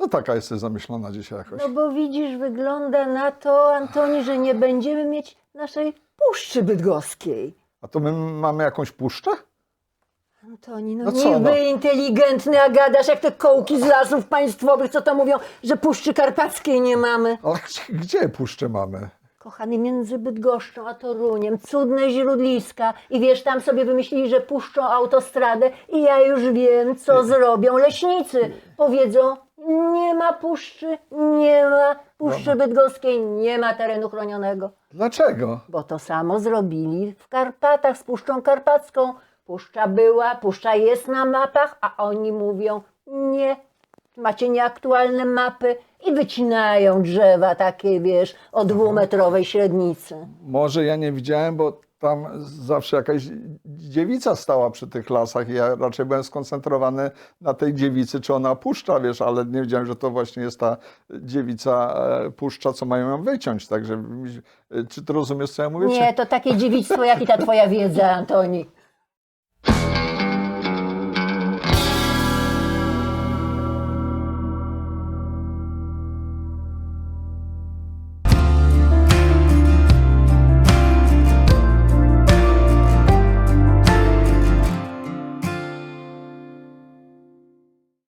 Co taka jesteś zamyślona dzisiaj jakoś? No bo widzisz, wygląda na to, Antoni, że nie będziemy mieć naszej Puszczy Bydgoskiej. A to my mamy jakąś puszczę? Antoni, no, No co, niby no? inteligentny, a gadasz jak te kołki z lasów państwowych, co to mówią, że Puszczy Karpackiej nie mamy. Ale gdzie, gdzie puszczę mamy? Kochany, między Bydgoszczą a Toruniem, cudne źródliska. I wiesz, tam sobie wymyślili, że puszczą autostradę i ja już wiem, co zrobią leśnicy. Powiedzą, nie ma puszczy, nie ma Puszczy Bydgoskiej, nie ma terenu chronionego. Dlaczego? Bo to samo zrobili w Karpatach z Puszczą Karpacką. Puszcza była, puszcza jest na mapach, a oni mówią nie. Macie nieaktualne mapy i wycinają drzewa takie, wiesz, o dwumetrowej średnicy. Może ja nie widziałem, bo tam zawsze jakaś dziewica stała przy tych lasach i ja raczej byłem skoncentrowany na tej dziewicy, czy ona puszcza, wiesz, ale nie wiedziałem, że to właśnie jest ta dziewica e, puszcza, co mają ją wyciąć, także e, czy ty rozumiesz, co ja mówię? Nie, to takie dziewictwo, jak i ta twoja wiedza, Antoni.